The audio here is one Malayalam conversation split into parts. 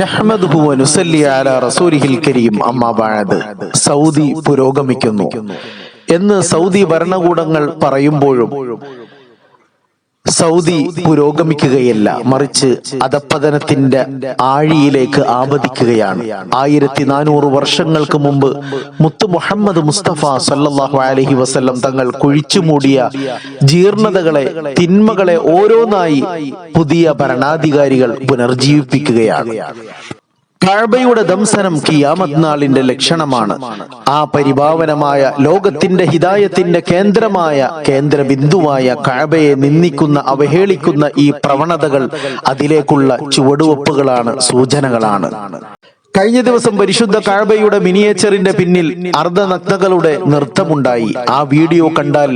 നഹ്മദുഹു വനുസല്ലി അലാ റസൂലിഹിൽ കരീം അമ്മ ബാഴത് സൗദി പുരോഗമിക്കുന്നു. എന്ന് സൗദി ഭരണകൂടങ്ങൾ പറയുമ്പോഴും സൗദി പുരോഗമിക്കുകയല്ല മറിച്ച് അധപ്പതനത്തിന്റെ ആഴിയിലേക്ക് ആപതിക്കുകയാണ് ആയിരത്തി നാനൂറ് വർഷങ്ങൾക്ക് മുമ്പ് മുത്തു മുഹമ്മദ് മുസ്തഫ സല്ലാഹു അലഹി വസ്ല്ലം തങ്ങൾ കുഴിച്ചുമൂടിയ ജീർണതകളെ തിന്മകളെ ഓരോന്നായി പുതിയ ഭരണാധികാരികൾ പുനർജീവിപ്പിക്കുകയാണ്. കഅബയുടെ ദംസനം കിയാമത് നാളിന്റെ ലക്ഷണമാണ്. ആ പരിഭാവനമായ ലോകത്തിന്റെ ഹിതായത്തിന്റെ കേന്ദ്രമായ കേന്ദ്ര ബിന്ദുവായ കഅബയെ നിന്ദിക്കുന്ന അവഹേളിക്കുന്ന ഈ പ്രവണതകൾ അതിലേക്കുള്ള ചുവടുവെപ്പുകളാണ് സൂചനകളാണ്. കഴിഞ്ഞ ദിവസം പരിശുദ്ധ കാഴ്ബയുടെ മിനിയേച്ചറിന്റെ പിന്നിൽ അർദ്ധനഗ്നകളുടെ നൃത്തമുണ്ടായി. ആ വീഡിയോ കണ്ടാൽ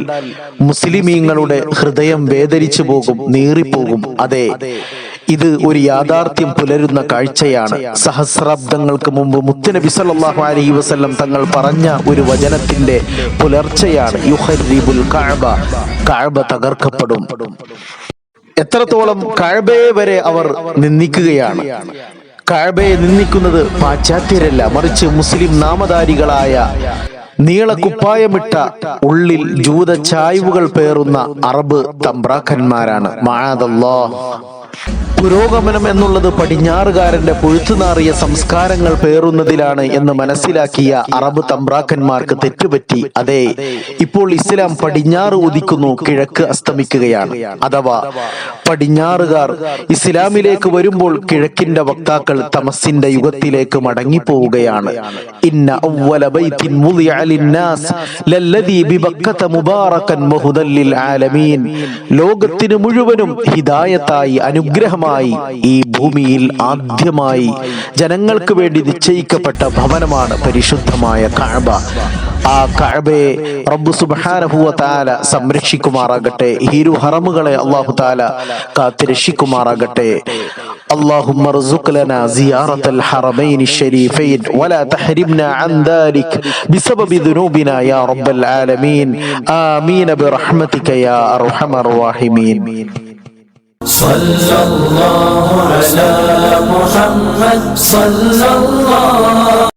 മുസ്ലിമീങ്ങളുടെ ഹൃദയം വേദരിച്ചു പോകും നീറിപ്പോകും. അതെ ഇത് ഒരു യാഥാർത്ഥ്യം പുലരുന്ന കാഴ്ചയാണ്. സഹസ്രാബ്ദങ്ങൾക്ക് മുമ്പ് മുത്തനബി സല്ലല്ലാഹു അലൈഹി വസല്ലം തങ്ങൾ പറഞ്ഞ ഒരു വചനത്തിന്റെ പുലർച്ചയാണ്. യുഹരിബുൽ കാഴ്ബ കാഴ്ബ തകർക്കപ്പെടും. എത്രത്തോളം കാഴ്ബയെ വരെ അവർ നിന്ദിക്കുകയാണ്. കാഴ്ബയെ നിന്ദിക്കുന്നത് പാശ്ചാത്യരല്ല. മറിച്ച് മുസ്ലിം നാമധാരികളായ നീളക്കുപ്പായമിട്ട ഉള്ളിൽ ജൂത ചായ്വുകൾ പേറുന്ന അറബ് തമ്പ്രാക്കന്മാരാണ്. മാഴതല്ലോ പുരോഗമനം എന്നുള്ളത് പടിഞ്ഞാറുകാരന്റെ പൊഴുത്തുനാറിയ സംസ്കാരങ്ങൾ പേറുന്നതിലാണ് എന്ന് മനസ്സിലാക്കിയ അറബ് തമ്പ്രാക്കന്മാർക്ക് തെറ്റുപറ്റി. അതെ ഇപ്പോൾ ഇസ്ലാം പടിഞ്ഞാറ് ഉദിക്കുന്നു കിഴക്ക് അസ്തമിക്കുകയാണ്. അഥവാ പടിഞ്ഞാറുകാർ ഇസ്ലാമിലേക്ക് വരുമ്പോൾ കിഴക്കിന്റെ വക്താക്കൾ തമസിന്റെ യുഗത്തിലേക്ക് മടങ്ങിപ്പോവുകയാണ്. ഇന്ന അവ്വല ലല്ലദീ ബിബക്കത മുബാറകൻ ആലമീൻ. മുഴുവനും ഹിദായത്തായി അനുഗ്രഹമായി ഈ ഭൂമിയിൽ ആദ്യമായി ജനങ്ങൾക്ക് വേണ്ടി നിശ്ചയിക്കപ്പെട്ട ഭവനമാണ് പരിശുദ്ധമായ കഅബ ആ കഅബയെ റബ്ബു സുബ്ഹാനഹു വ തആല സംരക്ഷിക്കുമാറാകട്ടെ ഹിരു ഹറമുകളെ അല്ലാഹു തആല കാത്തുരക്ഷിക്കുമാറാകട്ടെ اللهم ارزق لنا زيارة الحرمين الشريفين ولا تحرمنا عن ذلك بسبب ذنوبنا يا رب العالمين آمين برحمتك يا أرحم الراحمين صلی اللہ علی محمد صلی اللہ